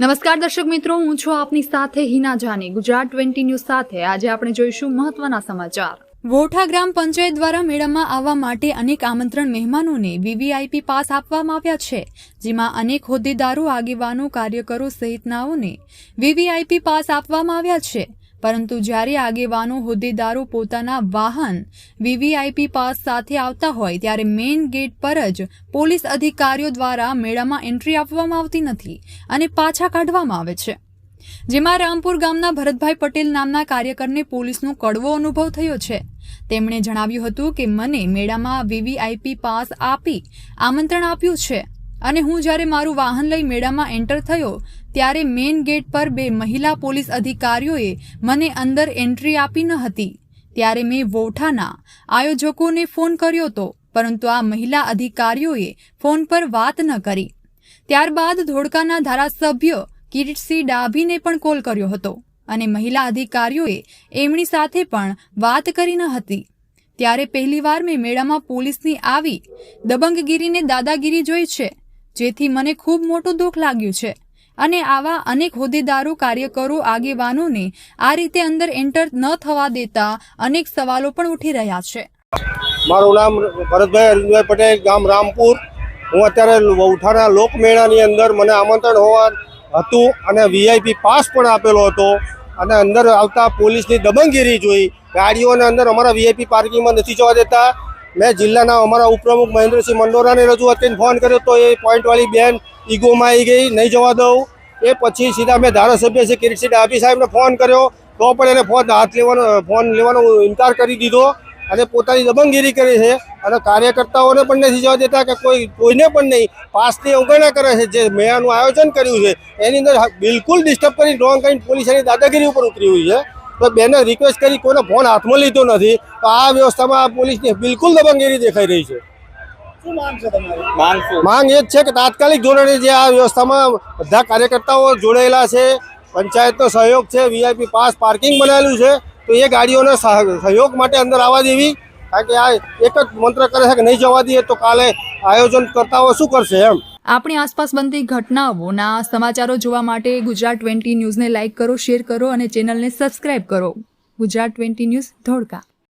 નમસ્કાર દર્શક મિત્રો, હું છું આપની સાથે હિના જાની. ગુજરાત ટ્વેન્ટી ન્યૂઝ સાથે આજે આપણે જોઈશું મહત્વના સમાચાર. વોઠા ગ્રામ પંચાયત દ્વારા મેળામાં આવવા માટે અનેક આમંત્રણ મહેમાનોને વીવીઆઈપી પાસ આપવામાં આવ્યા છે, જેમાં અનેક હોદ્દેદારો, આગેવાનો, કાર્યકરો સહિતનાઓને વીવીઆઈપી પાસ આપવામાં આવ્યા છે. પરંતુ જ્યારે આગેવાનો હોદ્દેદારો પોતાના વાહન વીવીઆઈપી પાસ સાથે આવતા હોય ત્યારે મેઇન ગેટ પર જ પોલીસ અધિકારીઓ દ્વારા મેળામાં એન્ટ્રી આપવામાં આવતી નથી અને પાછા કાઢવામાં આવે છે. જેમાં રામપુર ગામના ભરતભાઈ પટેલ નામના કાર્યકરને પોલીસનો કડવો અનુભવ થયો છે. તેમણે જણાવ્યું હતું કે મને મેળામાં વીવીઆઈપી પાસ આપી આમંત્રણ આપ્યું છે. અને હું જ્યારે મારું વાહન લઈ મેળામાં એન્ટર થયો, ત્યારે મેઇન ગેટ પર બે મહિલા પોલીસ અધિકારીઓએ મને અંદર એન્ટ્રી આપી ન હતી. ત્યારે મેં વોઠાના આયોજકોને ફોન કર્યો હતો પરંતુ આ મહિલા અધિકારીઓએ ફોન પર વાત ન કરી. ત્યારબાદ ધોળકાના ધારાસભ્ય કિરીટસિંહ ડાભીને પણ કોલ કર્યો હતો અને મહિલા અધિકારીઓએ એમની સાથે પણ વાત કરી ન હતી. ત્યારે પહેલીવાર મેં મેળામાં પોલીસની આવી દબંગગીરીને દાદાગીરી જોઈ છે. જેથી મને ખૂબ મોટું દુઃખ લાગ્યું છે. અને આવા અનેક હોદ્દેદારો, કાર્યકરો, આગેવાનોને આ રીતે અંદર એન્ટર ન થવા દેતા અનેક સવાલો પણ ઉઠી રહ્યા છે. મારું નામ ભરતભાઈ અરવિંદભાઈ પટેલ, ગામ રામપુર. હું અત્યારે વૌઠાના લોકમેળાની અંદર મને આમંત્રણ હોવા હતું અને વીઆઈપી પાસ પણ આપેલો હતો. અને અંદર આવતા પોલીસની દબંગગીરી જોઈ. ગાડીઓને અંદર અમારા વીઆઈપી પાર્કિંગમાં નથી જવા દેતા. મેં જિલ્લાના અમારા ઉપપ્રમુખ મહેન્દ્રસિંહ મંડોરાને રજૂઆત કરીને ફોન કર્યો તો એ પોઈન્ટવાળી બેન ઈગોમાં આવી ગઈ, નહીં જવા દઉં. એ પછી સીધા મેં ધારાસભ્ય છે કિરીટસિંહ ડાભી સાહેબને ફોન કર્યો. તો પણ એને ફોન હાથ લેવાનો, ફોન લેવાનો ઇનકાર કરી દીધો અને પોતાની દબંગગીરી કરી છે અને કાર્યકર્તાઓને પણ નથી જવા દેતા કે કોઈ, કોઈને પણ નહીં. પાસની અવગણના કરે છે, જે મેળાનું આયોજન કર્યું છે, એની અંદર બિલકુલ ડિસ્ટર્બ કરી રોંગ કરીને પોલીસ એની દાદાગીરી ઉપર ઉતરી હોય છે. તો બેને રિક્વેસ્ટ કરી કોઈનો ફોન હાથમાં લીધો નથી. તો આ વ્યવસ્થામાં આ પોલીસની બિલકુલ દબંગેરી દેખાઈ રહી છે. માંગ એ જ છે કે તાત્કાલિક ધોરણે જે આ વ્યવસ્થામાં બધા કાર્યકર્તાઓ જોડાયેલા છે પંચાયતનો સહયોગ છે વીઆઈપી પાસ પાર્કિંગ બનાવેલું છે તો એ ગાડીઓને સહ- સહયોગ માટે અંદર આવવા દેવી. કારણ કે આ એક જ મંત્ર કરે છે કે નહીં જવા દઈએ તો કાલે આયોજન કરતાઓ શું કરશે એમ. આપણી આસપાસ બનતી ઘટનાઓના સમાચારો જોવા માટે ગુજરાત ટ્વેન્ટી ન્યૂઝને લાઇક કરો, શેર કરો અને ચેનલને સબસ્ક્રાઇબ કરો. Gujarat twenty news Dholka.